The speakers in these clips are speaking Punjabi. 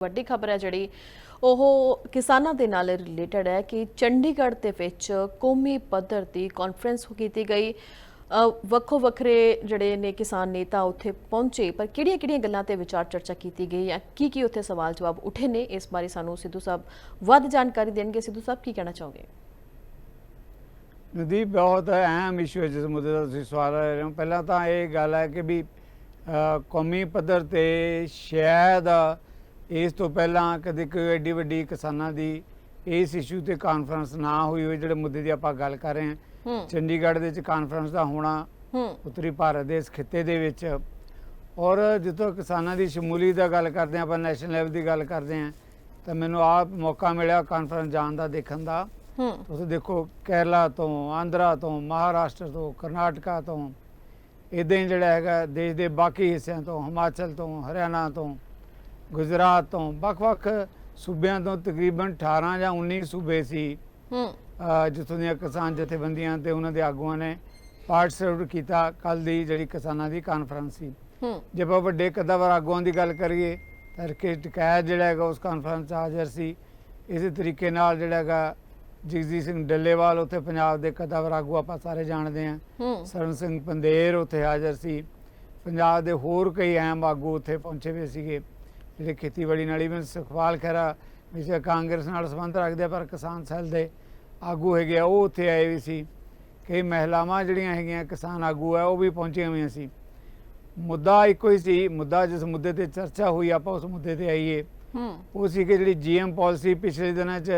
ਵੱਡੀ ਖਬਰ ਹੈ ਜਿਹੜੀ, ਉਹ ਕਿਸਾਨਾਂ ਦੇ ਨਾਲ ਰਿਲੇਟਡ ਹੈ ਕਿ ਚੰਡੀਗੜ੍ਹ ਦੇ ਵਿੱਚ ਕੌਮੀ ਪੱਧਰ ਦੀ ਕਾਨਫਰੰਸ ਕੀਤੀ ਗਈ। ਵੱਖੋ ਵੱਖਰੇ ਜਿਹੜੇ ਨੇ ਕਿਸਾਨ ਨੇਤਾ ਉੱਥੇ ਪਹੁੰਚੇ, ਪਰ ਕਿਹੜੀਆਂ-ਕਿਹੜੀਆਂ ਗੱਲਾਂ ਤੇ ਵਿਚਾਰ ਚਰਚਾ ਕੀਤੀ ਗਈ ਜਾਂ ਕੀ ਕੀ ਉੱਥੇ ਸਵਾਲ ਜਵਾਬ ਉੱਠੇ ਨੇ, ਇਸ ਬਾਰੇ ਸਾਨੂੰ ਸਿੱਧੂ ਸਾਹਿਬ ਵੱਧ ਜਾਣਕਾਰੀ ਦੇਣਗੇ। ਸਿੱਧੂ ਸਾਹਿਬ, ਕੀ ਕਹਿਣਾ ਚਾਹੋਗੇ? ਨਦੀਪ ਬਹੁਤ ਅਹਿਮ ਇਸ਼ੂ ਹੈ ਜਿਸ ਮੁੱਦੇ ਦਾ ਤੁਸੀਂ ਸਵਾਲ ਕਰ ਰਹੇ ਹੋ। ਪਹਿਲਾਂ ਤਾਂ ਇਹ ਗੱਲ ਹੈ ਕਿ ਵੀ ਕੌਮੀ ਪੱਧਰ ਤੇ ਸ਼ਾਇਦ ਇਸ ਤੋਂ ਪਹਿਲਾਂ ਕਦੇ ਕੋਈ ਐਡੀ ਵੱਡੀ ਕਿਸਾਨਾਂ ਦੀ ਇਸ ਇਸ਼ੂ ਤੇ ਕਾਨਫਰੰਸ ਨਾ ਹੋਈ ਹੋਈ ਜਿਹੜੇ ਮੁੱਦੇ ਦੀ ਆਪਾਂ ਗੱਲ ਕਰ ਰਹੇ ਹਾਂ। ਚੰਡੀਗੜ੍ਹ ਦੇ ਵਿੱਚ ਕਾਨਫਰੰਸ ਦਾ ਹੋਣਾ ਉੱਤਰੀ ਭਾਰਤ ਦੇ ਇਸ ਖਿੱਤੇ ਦੇ ਵਿੱਚ। ਔਰ ਜਿੱਥੋਂ ਕਿਸਾਨਾਂ ਦੀ ਸ਼ਮੂਲੀਅਤ ਦਾ ਗੱਲ ਕਰਦੇ ਆਪਾਂ ਨੈਸ਼ਨਲ ਲੈਵਲ ਦੀ ਗੱਲ ਕਰਦੇ ਹਾਂ ਤਾਂ ਮੈਨੂੰ ਆਪ ਮੌਕਾ ਮਿਲਿਆ ਕਾਨਫਰੰਸ ਜਾਣ ਦਾ ਦੇਖਣ ਦਾ। ਤੁਸੀਂ ਦੇਖੋ ਕੇਰਲਾ ਤੋਂ ਆਂਧਰਾ ਤੋਂ ਮਹਾਰਾਸ਼ਟਰ ਤੋਂ ਕਰਨਾਟਕਾ ਤੋਂ ਇਦਾਂ ਹੀ ਜਿਹੜਾ ਹੈਗਾ ਦੇਸ਼ ਦੇ ਬਾਕੀ ਹਿੱਸਿਆਂ ਤੋਂ ਹਿਮਾਚਲ ਤੋਂ ਹਰਿਆਣਾ ਤੋਂ। ਗੁਜਰਾਤ ਤੋਂ ਵੱਖ-ਵੱਖ ਸੂਬਿਆਂ ਤੋਂ ਤਕਰੀਬਨ 18 ਜਾਂ 19 ਸੂਬੇ ਸੀ। ਹੂੰ। ਜਿੱਥੋਂ ਦੀਆਂ ਕਿਸਾਨ ਜਥੇਬੰਦੀਆਂ ਤੇ ਉਹਨਾਂ ਦੇ ਆਗੂਆਂ ਨੇ ਪਾਰਟਿਸਿਪੇਟ ਕੀਤਾ ਕੱਲ ਦੀ ਜਿਹੜੀ ਕਿਸਾਨਾਂ ਦੀ ਕਾਨਫਰੰਸ ਸੀ। ਹੂੰ। ਜੇ ਆਪਾਂ ਵੱਡੇ ਕਦਾਵਰ ਆਗੂਆਂ ਦੀ ਗੱਲ ਕਰੀਏ ਤਾਂ ਰਕੇਸ਼ ਟਕੈਤ ਜਿਹੜਾ ਹੈਗਾ ਉਸ ਕਾਨਫਰੰਸ 'ਚ ਹਾਜ਼ਰ ਸੀ। ਇਸੇ ਤਰੀਕੇ ਨਾਲ ਜਿਹੜਾ ਹੈਗਾ ਜਗਜੀਤ ਸਿੰਘ ਡੱਲੇਵਾਲ ਉੱਥੇ ਪੰਜਾਬ ਦੇ ਕਦਾਵਰ ਆਗੂ ਆਪਾਂ ਸਾਰੇ ਜਾਣਦੇ ਹੂੰ। ਸਰਨ ਸਿੰਘ ਪੰਦੇਰ ਉੱਥੇ ਹਾਜ਼ਰ ਸੀ। ਪੰਜਾਬ ਦੇ ਹੋਰ ਕਈ ਅਹਿਮ ਆਗੂ ਉੱਥੇ ਪਹੁੰਚੇ ਹੋਏ ਸੀਗੇ। ਜਿਹੜੇ ਖੇਤੀਬਾੜੀ ਨਾਲ ਵੀ ਸੁਖਪਾਲ ਖਹਿਰਾ ਵਿਸ਼ੇ ਕਾਂਗਰਸ ਨਾਲ ਸੰਬੰਧ ਰੱਖਦੇ ਆ, ਪਰ ਕਿਸਾਨ ਸੈੱਲ ਦੇ ਆਗੂ ਹੈਗੇ ਆ, ਉਹ ਉੱਥੇ ਆਏ ਵੀ ਸੀ। ਕਈ ਮਹਿਲਾਵਾਂ ਜਿਹੜੀਆਂ ਹੈਗੀਆਂ ਕਿਸਾਨ ਆਗੂ ਆ ਉਹ ਵੀ ਪਹੁੰਚੀਆਂ ਹੋਈਆਂ ਸੀ। ਮੁੱਦਾ ਇੱਕੋ ਹੀ ਸੀ ਮੁੱਦਾ ਜਿਸ ਮੁੱਦੇ ਤੇ ਚਰਚਾ ਹੋਈ ਆਪਾਂ ਉਸ ਮੁੱਦੇ ਤੇ ਆਈਏ। ਹੂੰ। ਉਹ ਸੀ ਕਿ ਜਿਹੜੀ ਜੀਐਮ ਪਾਲਿਸੀ ਪਿਛਲੇ ਦਿਨਾਂ 'ਚ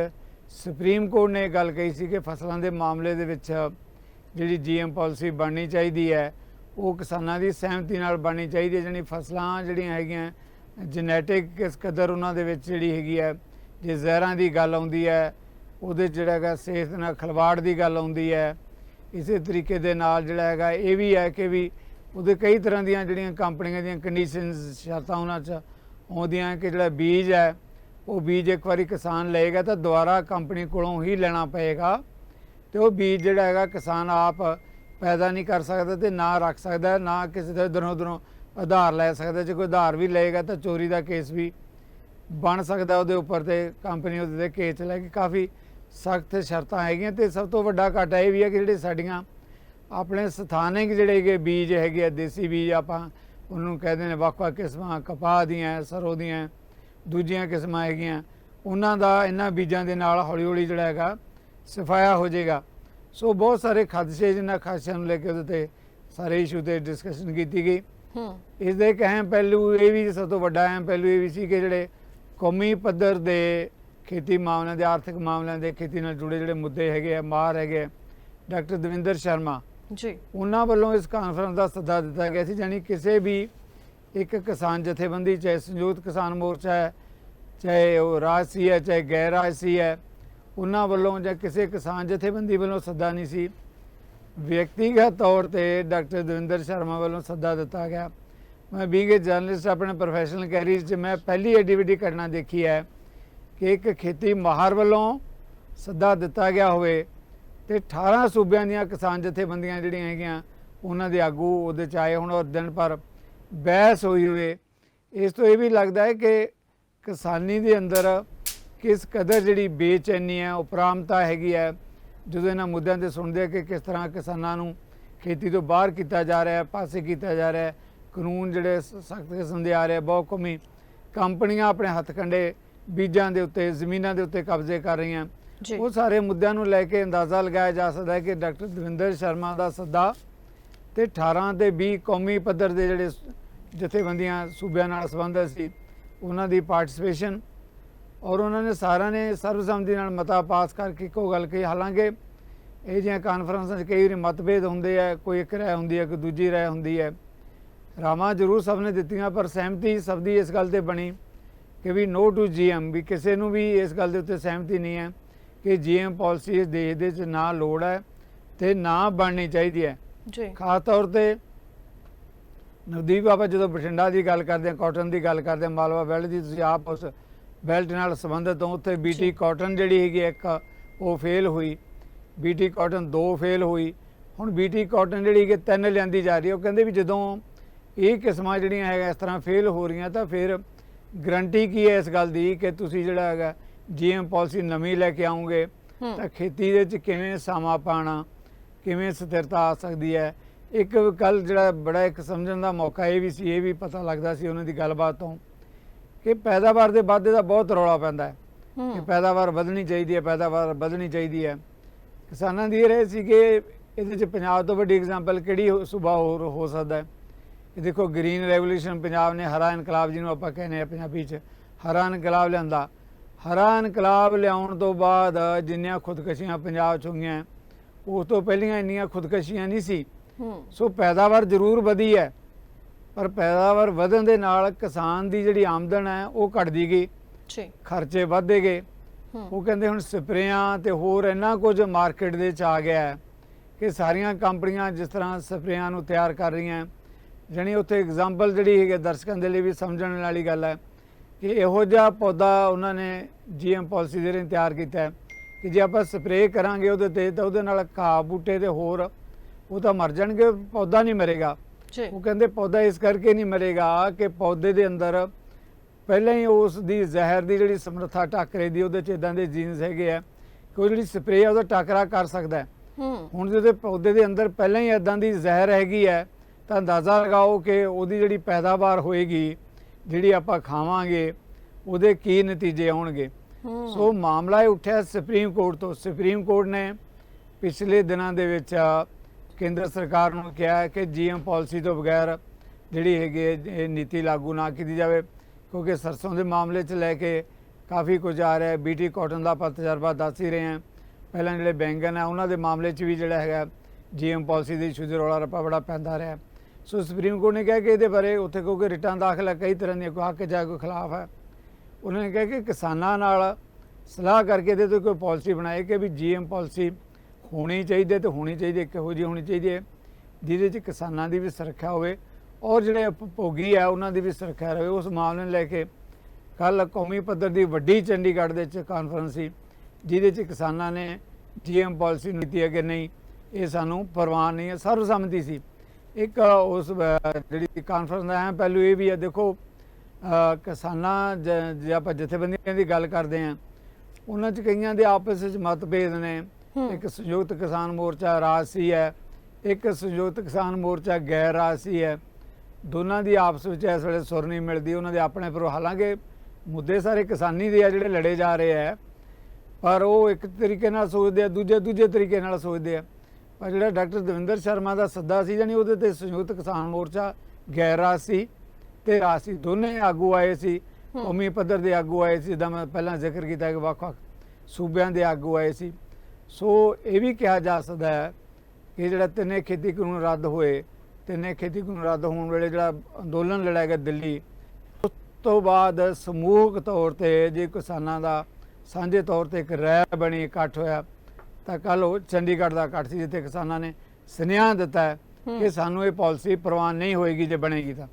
ਸੁਪਰੀਮ ਕੋਰਟ ਨੇ ਇਹ ਗੱਲ ਕਹੀ ਸੀ ਕਿ ਫਸਲਾਂ ਦੇ ਮਾਮਲੇ ਦੇ ਵਿੱਚ ਜਿਹੜੀ ਜੀਐਮ ਪਾਲਿਸੀ ਬਣਨੀ ਚਾਹੀਦੀ ਹੈ ਉਹ ਕਿਸਾਨਾਂ ਦੀ ਸਹਿਮਤੀ ਨਾਲ ਬਣਨੀ ਚਾਹੀਦੀ ਹੈ ਜਾਣੀ ਫਸਲਾਂ ਜਿਹੜੀਆਂ ਹੈਗੀਆਂ ਜੈਨੇਟਿਕ ਕਿਸ ਕਦਰ ਉਹਨਾਂ ਦੇ ਵਿੱਚ ਜਿਹੜੀ ਹੈਗੀ ਹੈ, ਜੇ ਜ਼ਹਿਰਾਂ ਦੀ ਗੱਲ ਆਉਂਦੀ ਹੈ, ਉਹਦੇ 'ਚ ਜਿਹੜਾ ਹੈਗਾ ਸਿਹਤ ਨਾਲ ਖਿਲਵਾੜ ਦੀ ਗੱਲ ਆਉਂਦੀ ਹੈ, ਇਸੇ ਤਰੀਕੇ ਦੇ ਨਾਲ ਜਿਹੜਾ ਹੈਗਾ ਇਹ ਵੀ ਹੈ ਕਿ ਵੀ ਉਹਦੇ ਕਈ ਤਰ੍ਹਾਂ ਦੀਆਂ ਜਿਹੜੀਆਂ ਕੰਪਨੀਆਂ ਦੀਆਂ ਕੰਡੀਸ਼ਨਸ ਸ਼ਰਤਾਂ ਉਹਨਾਂ 'ਚ ਆਉਂਦੀਆਂ ਕਿ ਜਿਹੜਾ ਬੀਜ ਹੈ, ਉਹ ਬੀਜ ਇੱਕ ਵਾਰੀ ਕਿਸਾਨ ਲਏਗਾ ਤਾਂ ਦੁਬਾਰਾ ਕੰਪਨੀ ਕੋਲੋਂ ਹੀ ਲੈਣਾ ਪਏਗਾ ਤੇ ਉਹ ਬੀਜ ਜਿਹੜਾ ਹੈਗਾ ਕਿਸਾਨ ਆਪ ਪੈਦਾ ਨਹੀਂ ਕਰ ਸਕਦਾ ਤੇ ਨਾ ਰੱਖ ਸਕਦਾ, ਨਾ ਕਿਸੇ ਦੇ ਦਰੋਂ ਦਰੋਂ ਆਧਾਰ ਲੈ ਸਕਦਾ ਜੇ ਕੋਈ ਆਧਾਰ ਵੀ ਲਏਗਾ ਤਾਂ ਚੋਰੀ ਦਾ ਕੇਸ ਵੀ ਬਣ ਸਕਦਾ ਉਹਦੇ ਉੱਪਰ ਤੇ ਕੰਪਨੀ ਉਹਦੇ ਤੇ ਕੇਸ ਲੈ ਕੇ ਕਾਫੀ ਸਖਤ ਸ਼ਰਤਾਂ ਹੈਗੀਆਂ ਤੇ ਸਭ ਤੋਂ ਵੱਡਾ ਘਾਟਾ ਇਹ ਵੀ ਹੈ ਕਿ ਜਿਹੜੇ ਸਾਡੀਆਂ ਆਪਣੇ ਸਥਾਨਕ ਜਿਹੜੇ ਹੈਗੇ ਬੀਜ ਹੈਗੇ ਆ, ਦੇਸੀ ਬੀਜ ਆਪਾਂ ਉਹਨੂੰ ਕਹਿੰਦੇ ਨੇ ਵੱਖ-ਵੱਖ ਕਿਸਮਾਂ, ਕਪਾਹ ਦੀਆਂ, ਸਰੋਂ ਦੀਆਂ, ਦੂਜੀਆਂ ਕਿਸਮਾਂ ਹੈਗੀਆਂ, ਉਹਨਾਂ ਦਾ ਇਹਨਾਂ ਬੀਜਾਂ ਦੇ ਨਾਲ ਹੌਲੀ-ਹੌਲੀ ਜਿਹੜਾ ਹੈਗਾ ਸਫਾਇਆ ਹੋ ਜਾਏਗਾ। ਸੋ ਬਹੁਤ ਸਾਰੇ ਖਦਸ਼ੇ ਜਿਨ੍ਹਾਂ ਖਾਸਿਆਂ ਨੂੰ ਲੈ ਕੇ ਉਹਦੇ ਤੇ ਸਾਰੇ ਇਸ਼ੂ ਤੇ ਡਿਸਕਸ਼ਨ ਕੀਤੀ ਗਈ। ਇਸ ਦੇ ਇੱਕ ਅਹਿਮ ਪਹਿਲੂ ਇਹ ਵੀ ਸਭ ਤੋਂ ਵੱਡਾ ਅਹਿਮ ਪਹਿਲੂ ਇਹ ਵੀ ਸੀ ਕਿ ਜਿਹੜੇ ਕੌਮੀ ਪੱਧਰ ਦੇ ਖੇਤੀ ਮਾਮਲਿਆਂ ਦੇ ਆਰਥਿਕ ਮਾਮਲਿਆਂ ਦੇ ਖੇਤੀ ਨਾਲ ਜੁੜੇ ਜਿਹੜੇ ਮੁੱਦੇ ਹੈਗੇ ਆ ਮਾਰ ਹੈਗੇ ਡਾਕਟਰ ਦਵਿੰਦਰ ਸ਼ਰਮਾ। ਜੀ। ਉਹਨਾਂ ਵੱਲੋਂ ਇਸ ਕਾਨਫਰੰਸ ਦਾ ਸੱਦਾ ਦਿੱਤਾ ਗਿਆ ਸੀ ਜਾਨੀ ਕਿਸੇ ਵੀ ਇੱਕ ਕਿਸਾਨ ਜਥੇਬੰਦੀ ਚਾਹੇ ਸੰਯੁਕਤ ਕਿਸਾਨ ਮੋਰਚਾ ਹੈ ਚਾਹੇ ਉਹ ਰਾਜਸੀ ਹੈ ਚਾਹੇ ਗੈਰ ਰਾਜਸੀ ਹੈ ਉਹਨਾਂ ਵੱਲੋਂ ਜਾਂ ਕਿਸੇ ਕਿਸਾਨ ਜਥੇਬੰਦੀ ਵੱਲੋਂ ਸੱਦਾ ਨਹੀਂ ਸੀ। ਵਿਅਕਤੀਗਤ ਤੌਰ ਤੇ ਡਾਕਟਰ ਦਵਿੰਦਰ ਸ਼ਰਮਾ ਵੱਲੋਂ ਸੱਦਾ ਦਿੱਤਾ ਗਿਆ। ਮੈਂ ਬੀਂਗ ਏ ਜਰਨਲਿਸਟ ਆਪਣੇ ਪ੍ਰੋਫੈਸ਼ਨਲ ਕੈਰੀਅਰ 'ਚ ਮੈਂ ਪਹਿਲੀ ਐਡੀ ਵੱਡੀ ਘਟਨਾ ਦੇਖੀ ਹੈ ਕਿ ਇੱਕ ਖੇਤੀ ਮਾਹਰ ਵੱਲੋਂ ਸੱਦਾ ਦਿੱਤਾ ਗਿਆ ਹੋਵੇ ਤੇ 18 ਸੂਬਿਆਂ ਦੀਆਂ ਕਿਸਾਨ ਜਥੇਬੰਦੀਆਂ ਜਿਹੜੀਆਂ ਹੈਗੀਆਂ, ਉਹਨਾਂ ਦੇ ਆਗੂ ਉਹਦੇ ਚ ਆਏ ਹੁਣ ਔਰ ਦਿਨ ਪਰ ਬਹਿਸ ਹੋਈ ਹੋਵੇ। ਇਸ ਤੋਂ ਇਹ ਵੀ ਲੱਗਦਾ ਹੈ ਕਿ ਕਿਸਾਨੀ ਦੇ ਅੰਦਰ ਕਿਸ ਕਦਰ ਜਿਹੜੀ ਬੇਚੈਨੀ ਹੈ ਉਪਰਾਮਤਾ ਹੈਗੀ ਹੈ ਜਦੋਂ ਇਹਨਾਂ ਮੁੱਦਿਆਂ ਤੇ ਸੁਣਦੇ ਆ ਕਿ ਕਿਸ ਤਰ੍ਹਾਂ ਕਿਸਾਨਾਂ ਨੂੰ ਖੇਤੀ ਤੋਂ ਬਾਹਰ ਕੀਤਾ ਜਾ ਰਿਹਾ ਹੈ ਪਾਸੇ ਕੀਤਾ ਜਾ ਰਿਹਾ ਹੈ ਕਾਨੂੰਨ ਜਿਹੜੇ ਸਖਤ ਕਿਸਮ ਦੇ ਆ ਰਹੇ ਆ, ਬਹੁਤ ਕੌਮੀ ਕੰਪਨੀਆਂ ਆਪਣੇ ਹੱਥਕੰਡੇ ਬੀਜਾਂ ਦੇ ਉੱਤੇ ਜ਼ਮੀਨਾਂ ਦੇ ਉੱਤੇ ਕਬਜ਼ੇ ਕਰ ਰਹੀਆਂ। ਉਹ ਸਾਰੇ ਮੁੱਦਿਆਂ ਨੂੰ ਲੈ ਕੇ ਅੰਦਾਜ਼ਾ ਲਗਾਇਆ ਜਾ ਸਕਦਾ ਹੈ ਕਿ ਡਾਕਟਰ ਦਵਿੰਦਰ ਸ਼ਰਮਾ ਦਾ ਸੱਦਾ ਤੇ 18 ਤੇ 20 ਕੌਮੀ ਪੱਧਰ ਦੇ ਜਿਹੜੇ ਜਥੇਬੰਦੀਆਂ ਸੂਬਿਆਂ ਨਾਲ ਸੰਬੰਧਿਤ ਸੀ ਉਹਨਾਂ ਦੀ ਪਾਰਟਿਸਿਪੇਸ਼ਨ ਔਰ ਉਹਨਾਂ ਨੇ ਸਾਰਿਆਂ ਨੇ ਸਰਵਸੰਮਤੀ ਨਾਲ ਮਤਾ ਪਾਸ ਕਰਕੇ ਇੱਕੋ ਗੱਲ ਕਹੀ। ਹਾਲਾਂਕਿ ਇਹ ਜਿਹੀਆਂ ਕਾਨਫਰੰਸਾਂ 'ਚ ਕਈ ਵਾਰੀ ਮਤਭੇਦ ਹੁੰਦੇ ਆ ਕੋਈ ਇੱਕ ਰਾਏ ਹੁੰਦੀ ਹੈ ਕੋਈ ਦੂਜੀ ਰਾਏ ਹੁੰਦੀ ਹੈ। ਰਾਮਾਂ ਜ਼ਰੂਰ ਸਭ ਨੇ ਦਿੱਤੀਆਂ ਪਰ ਸਹਿਮਤੀ ਸਭ ਦੀ ਇਸ ਗੱਲ ਤੇ ਬਣੀ ਕਿ ਵੀ ਨੋ ਟੂ ਜੀਐਮ ਵੀ ਕਿਸੇ ਨੂੰ ਵੀ ਇਸ ਗੱਲ ਦੇ ਉੱਤੇ ਸਹਿਮਤੀ ਨਹੀਂ ਹੈ ਕਿ ਜੀਐਮ ਪਾਲਿਸੀ ਇਸ ਦੇਸ਼ ਦੇ ਵਿੱਚ ਨਾ ਲੋੜ ਹੈ ਤੇ ਨਾ ਬਣਨੀ ਚਾਹੀਦੀ ਹੈ। ਜੀ। ਖਾਸ ਤੌਰ ਤੇ ਨਵਦੀਪ ਆਪਾਂ ਜਦੋਂ ਬਠਿੰਡਾ ਦੀ ਗੱਲ ਕਰਦੇ ਹਾਂ ਕਾਟਨ ਦੀ ਗੱਲ ਕਰਦੇ ਹਾਂ ਮਾਲਵਾ ਬੈਲਟ ਦੀ ਤੁਸੀਂ ਆਪ ਉਸ ਬੈਲਟ ਨਾਲ ਸੰਬੰਧਿਤ ਹੋ ਉੱਥੇ ਬੀਟੀ। ਕਾਟਨ ਜਿਹੜੀ ਹੈਗੀ ਇੱਕ ਉਹ ਫੇਲ ਹੋਈ। ਬੀਟੀ ਕਾਟਨ ਦੋ ਫੇਲ ਹੋਈ। ਹੁਣ ਬੀਟੀ ਕਾਟਨ ਜਿਹੜੀ ਕਿ ਤਿੰਨ ਲਿਆਂਦੀ ਜਾ ਰਹੀ ਹੈ ਉਹ ਕਹਿੰਦੇ ਵੀ ਜਦੋਂ ਇਹ ਕਿਸਮਾਂ ਜਿਹੜੀਆਂ ਹੈਗਾ ਇਸ ਤਰ੍ਹਾਂ ਫੇਲ ਹੋ ਰਹੀਆਂ ਤਾਂ ਫਿਰ ਗਰੰਟੀ ਕੀ ਹੈ ਇਸ ਗੱਲ ਦੀ? ਕਿ ਤੁਸੀਂ ਜਿਹੜਾ ਹੈਗਾ ਜੀਐਮ ਪਾਲਿਸੀ ਨਵੀਂ ਲੈ ਕੇ ਆਉਂਗੇ ਤਾਂ ਖੇਤੀ ਦੇ ਵਿੱਚ ਕਿਵੇਂ ਸਮਾਂ ਪਾਣਾ ਕਿਵੇਂ ਸਥਿਰਤਾ ਆ ਸਕਦੀ ਹੈ? ਇੱਕ ਕੱਲ ਜਿਹੜਾ ਬੜਾ ਇੱਕ ਸਮਝਣ ਦਾ ਮੌਕਾ ਇਹ ਵੀ ਸੀ ਇਹ ਵੀ ਪਤਾ ਲੱਗਦਾ ਸੀ ਉਹਨਾਂ ਦੀ ਗੱਲਬਾਤ ਤੋਂ। ਕਿ ਪੈਦਾਵਾਰ ਦੇ ਵਾਧੇ ਦਾ ਬਹੁਤ ਰੌਲਾ ਪੈਂਦਾ ਹੈ ਕਿ ਪੈਦਾਵਾਰ ਵਧਣੀ ਚਾਹੀਦੀ ਹੈ ਪੈਦਾਵਾਰ ਵਧਣੀ ਚਾਹੀਦੀ ਹੈ। ਕਿਸਾਨਾਂ ਦੀ ਇਹ ਰਹੇ ਸੀ ਕਿ ਇਹਦੇ ਚ ਪੰਜਾਬ ਤੋਂ ਵੱਡੀ ਐਗਜ਼ਾਮਪਲ ਕਿਹੜੀ ਸੂਬਾ ਹੋਰ ਹੋ ਸਕਦਾ ਹੈ? ਇਹ ਦੇਖੋ ਗ੍ਰੀਨ ਰੈਵੋਲੂਸ਼ਨ ਪੰਜਾਬ ਨੇ ਹਰਾ ਇਨਕਲਾਬ ਜਿਹਨੂੰ ਆਪਾਂ ਕਹਿੰਦੇ ਆ ਪੰਜਾਬੀ ਚ ਹਰਾ ਇਨਕਲਾਬ ਲਿਆਂਦਾ। ਹਰਾ ਇਨਕਲਾਬ ਲਿਆਉਣ ਤੋਂ ਬਾਅਦ ਜਿੰਨੀਆਂ ਖੁਦਕਸ਼ੀਆਂ ਪੰਜਾਬ ਚ ਹੋਈਆਂ ਉਸ ਤੋਂ ਪਹਿਲੀਆਂ ਇੰਨੀਆਂ ਖੁਦਕਸ਼ੀਆਂ ਨਹੀਂ ਸੀ। ਸੋ ਪੈਦਾਵਾਰ ਜ਼ਰੂਰ ਵਧੀ ਹੈ। ਪਰ ਪੈਦਾਵਾਰ ਵਧਣ ਦੇ ਨਾਲ ਕਿਸਾਨ ਦੀ ਜਿਹੜੀ ਆਮਦਨ ਹੈ ਉਹ ਘਟਦੀ ਗਈ। ਜੀ। ਖਰਚੇ ਵਧਦੇ ਗਏ। ਉਹ ਕਹਿੰਦੇ ਹੁਣ ਸਪਰੇਆਂ ਤੇ ਹੋਰ ਇੰਨਾ ਕੁਝ ਮਾਰਕੀਟ ਦੇ ਚ ਆ ਗਿਆ ਹੈ ਕਿ ਸਾਰੀਆਂ ਕੰਪਨੀਆਂ ਜਿਸ ਤਰ੍ਹਾਂ ਸਪਰੇਆਂ ਨੂੰ ਤਿਆਰ ਕਰ ਰਹੀਆਂ ਜਣੀ ਉੱਥੇ ਐਗਜ਼ਾਮਪਲ ਜਿਹੜੀ ਹੈਗੇ ਦਰਸ਼ਕਾਂ ਦੇ ਲਈ ਵੀ ਸਮਝਣ ਵਾਲੀ ਗੱਲ ਹੈ ਕਿ ਇਹੋ ਜਿਹਾ ਪੌਦਾ ਉਹਨਾਂ ਨੇ ਜੀਐਮ ਪਾਲਿਸੀ ਦੇ ਰਹੇ ਤਿਆਰ ਕੀਤਾ ਕਿ ਜੇ ਆਪਾਂ ਸਪਰੇਅ ਕਰਾਂਗੇ ਉਹਦੇ ਤੇ ਤਾਂ ਉਹਦੇ ਨਾਲ ਘਾਹ ਬੂਟੇ ਤੇ ਹੋਰ ਉਹ ਤਾਂ ਮਰ ਜਾਣਗੇ ਪੌਦਾ ਨਹੀਂ ਮਰੇਗਾ। ਉਹ ਕਹਿੰਦੇ ਪੌਦਾ ਇਸ ਕਰਕੇ ਨਹੀਂ ਮਰੇਗਾ ਕਿ ਪੌਦੇ ਦੇ ਅੰਦਰ ਪਹਿਲਾਂ ਹੀ ਉਸ ਦੀ ਜ਼ਹਿਰ ਦੀ ਜਿਹੜੀ ਸਮਰੱਥਾ ਟੱਕਰੇ ਦੀ ਉਹਦੇ ਚ ਇਦਾਂ ਦੇ ਜੀਨਸ ਹੈਗੇ ਆ ਕਿ ਉਹ ਜਿਹੜੀ ਸਪਰੇਅ ਆ ਉਹਦਾ ਟੱਕਰਾ ਕਰ ਸਕਦਾ ਹੈ। ਹੁਣ ਜੇ ਉਹਦੇ ਪੌਦੇ ਦੇ ਅੰਦਰ ਪਹਿਲਾਂ ਹੀ ਇਦਾਂ ਦੀ ਜ਼ਹਿਰ ਹੈਗੀ ਹੈ ਤਾਂ ਅੰਦਾਜ਼ਾ ਲਗਾਓ ਕਿ ਉਹਦੀ ਜਿਹੜੀ ਪੈਦਾਵਾਰ ਹੋਏਗੀ ਜਿਹੜੀ ਆਪਾਂ ਖਾਵਾਂਗੇ ਉਹਦੇ ਕੀ ਨਤੀਜੇ ਆਉਣਗੇ। ਸੋ ਮਾਮਲਾ ਇਹ ਉੱਠਿਆ ਸੁਪਰੀਮ ਕੋਰਟ ਤੋਂ। ਸੁਪਰੀਮ ਕੋਰਟ ਨੇ ਪਿਛਲੇ ਦਿਨਾਂ ਦੇ ਵਿੱਚ ਕੇਂਦਰ ਸਰਕਾਰ ਨੂੰ ਕਿਹਾ ਹੈ ਕਿ ਜੀਐਮ ਪਾਲਿਸੀ ਤੋਂ ਬਗੈਰ ਜਿਹੜੀ ਹੈਗੀ ਹੈ, ਇਹ ਨੀਤੀ ਲਾਗੂ ਨਾ ਕੀਤੀ ਜਾਵੇ ਕਿਉਂਕਿ ਸਰਸੋਂ ਦੇ ਮਾਮਲੇ 'ਚ ਲੈ ਕੇ ਕਾਫੀ ਕੁਝ ਆ ਰਿਹਾ ਹੈ। ਬੀਟੀ ਕਾਟਨ ਦਾ ਆਪਾਂ ਤਜਰਬਾ ਦੱਸ ਹੀ ਰਹੇ ਹਾਂ। ਪਹਿਲਾਂ ਜਿਹੜੇ ਬੈਂਗਨ ਹੈ ਉਹਨਾਂ ਦੇ ਮਾਮਲੇ 'ਚ ਵੀ ਜਿਹੜਾ ਹੈਗਾ ਜੀਐਮ ਪਾਲਿਸੀ ਦੇ ਇਸ਼ੂ ਦੇ ਰੌਲਾ ਰੱਪਾ ਬੜਾ ਪੈਂਦਾ ਰਿਹਾ ਸੋ ਸੁਪਰੀਮ ਕੋਰਟ ਨੇ ਕਿਹਾ ਕਿ ਇਹਦੇ ਬਾਰੇ ਉੱਥੇ ਕਿਉਂਕਿ ਰਿਟਰਨ ਦਾਖਲ ਹੈ ਕਈ ਤਰ੍ਹਾਂ ਦੀਆਂ ਕੋਈ ਹੱਕ ਜਾਂ ਕੋਈ ਖਿਲਾਫ ਹੈ। ਉਹਨਾਂ ਨੇ ਕਿਹਾ ਕਿ ਕਿਸਾਨਾਂ ਨਾਲ ਸਲਾਹ ਕਰਕੇ ਇਹਦੇ ਤੇ ਕੋਈ ਪਾਲਿਸੀ ਬਣਾਏ ਕਿ ਵੀ ਜੀਐਮ ਪਾਲਿਸੀ ਹੋਣੀ ਚਾਹੀਦੀ ਹੈ ਤੇ ਹੋਣੀ ਚਾਹੀਦੀ ਹੈ, ਕਿਹੋ ਜਿਹੀ ਹੋਣੀ ਚਾਹੀਦੀ ਹੈ, ਜਿਹਦੇ 'ਚ ਕਿਸਾਨਾਂ ਦੀ ਵੀ ਸੁਰੱਖਿਆ ਹੋਵੇ ਔਰ ਜਿਹੜੇ ਉਪਭੋਗੀ ਆ ਉਹਨਾਂ ਦੀ ਵੀ ਸੁਰੱਖਿਆ ਰਹੇ। ਉਸ ਮਾਮਲੇ ਨੂੰ ਲੈ ਕੇ ਕੱਲ ਕੌਮੀ ਪੱਧਰ ਦੀ ਵੱਡੀ ਚੰਡੀਗੜ੍ਹ ਦੇ ਵਿੱਚ ਕਾਨਫਰੰਸ ਸੀ, ਜਿਹਦੇ 'ਚ ਕਿਸਾਨਾਂ ਨੇ ਜੀਐਮ ਪਾਲਿਸੀ ਨੀਤੀ ਹੈ ਕਿ ਨਹੀਂ, ਇਹ ਸਾਨੂੰ ਪ੍ਰਵਾਨ ਨਹੀਂ ਹੈ ਸਰਵਸੰਮਤੀ ਸੀ। ਇੱਕ ਉਸ ਜਿਹੜੀ ਕਾਨਫਰੰਸ ਦਾ ਅਹਿਮ ਪਹਿਲੂ ਇਹ ਵੀ ਹੈ, ਦੇਖੋ ਕਿਸਾਨਾਂ ਜ- ਜੇ ਆਪਾਂ ਜਥੇਬੰਦੀਆਂ ਦੀ ਗੱਲ ਕਰਦੇ ਹਾਂ, ਉਹਨਾਂ 'ਚ ਕਈਆਂ ਦੇ ਆਪਸ ਵਿੱਚ ਮਤਭੇਦ ਨੇ ਇੱਕ ਸੰਯੁਕਤ ਕਿਸਾਨ ਮੋਰਚਾ ਰਾਜਸੀ ਹੈ ਇੱਕ ਸੰਯੁਕਤ ਕਿਸਾਨ ਮੋਰਚਾ ਗੈਰ ਰਾਜਸੀ ਹੈ। ਦੋਨਾਂ ਦੀ ਆਪਸ ਵਿੱਚ ਇਸ ਵੇਲੇ ਸੁਰ ਨਹੀਂ ਮਿਲਦੀ ਉਹਨਾਂ ਦੇ ਆਪਣੇ ਪਰ ਹਾਲਾਂਕਿ ਮੁੱਦੇ ਸਾਰੇ ਕਿਸਾਨੀ ਦੇ ਆ ਜਿਹੜੇ ਲੜੇ ਜਾ ਰਹੇ ਆ। ਪਰ ਉਹ ਇੱਕ ਤਰੀਕੇ ਨਾਲ ਸੋਚਦੇ ਆ ਦੂਜੇ ਦੂਜੇ ਤਰੀਕੇ ਨਾਲ ਸੋਚਦੇ ਆ। ਪਰ ਜਿਹੜਾ ਡਾਕਟਰ ਦਵਿੰਦਰ ਸ਼ਰਮਾ ਦਾ ਸੱਦਾ ਸੀ ਜਾਨੀ ਉਹਦੇ ਤੇ ਸੰਯੁਕਤ ਕਿਸਾਨ ਮੋਰਚਾ ਗੈਰ ਰਾਜਸੀ ਤੇ ਰਾਜਸੀ ਦੋਨੇ ਆਗੂ ਆਏ ਸੀ। ਕੌਮੀ ਪੱਧਰ ਦੇ ਆਗੂ ਆਏ ਸੀ ਜਿੱਦਾਂ ਮੈਂ ਪਹਿਲਾਂ ਜ਼ਿਕਰ ਕੀਤਾ ਕਿ ਵੱਖ-ਵੱਖ ਸੂਬਿਆਂ ਦੇ ਆਗੂ ਆਏ ਸੀ। ਸੋ ਇਹ ਵੀ ਕਿਹਾ ਜਾ ਸਕਦਾ ਹੈ ਕਿ ਜਿਹੜਾ ਤਿੰਨੇ ਖੇਤੀ ਕਾਨੂੰਨ ਰੱਦ ਹੋਏ ਤਿੰਨੇ ਖੇਤੀ ਕਾਨੂੰਨ ਰੱਦ ਹੋਣ ਵੇਲੇ ਜਿਹੜਾ ਅੰਦੋਲਨ ਲੜਿਆ ਗਿਆ ਦਿੱਲੀ ਉਸ ਤੋਂ ਬਾਅਦ ਸਮੂਹਕ ਤੌਰ ਤੇ ਜੇ ਕਿਸਾਨਾਂ ਦਾ ਸਾਂਝੇ ਤੌਰ ਤੇ ਇੱਕ ਰੈਲ ਬਣੀ ਇਕੱਠ ਹੋਇਆ ਤਾਂ ਕੱਲ ਉਹ ਚੰਡੀਗੜ੍ਹ ਦਾ ਇਕੱਠ ਸੀ ਜਿੱਥੇ ਕਿਸਾਨਾਂ ਨੇ ਸੁਨੇਹਾ ਦਿੱਤਾ ਕਿ ਸਾਨੂੰ ਇਹ ਪਾਲਿਸੀ ਪ੍ਰਵਾਨ ਨਹੀਂ ਹੋਏਗੀ ਜੇ ਬਣੇਗੀ ਤਾਂ।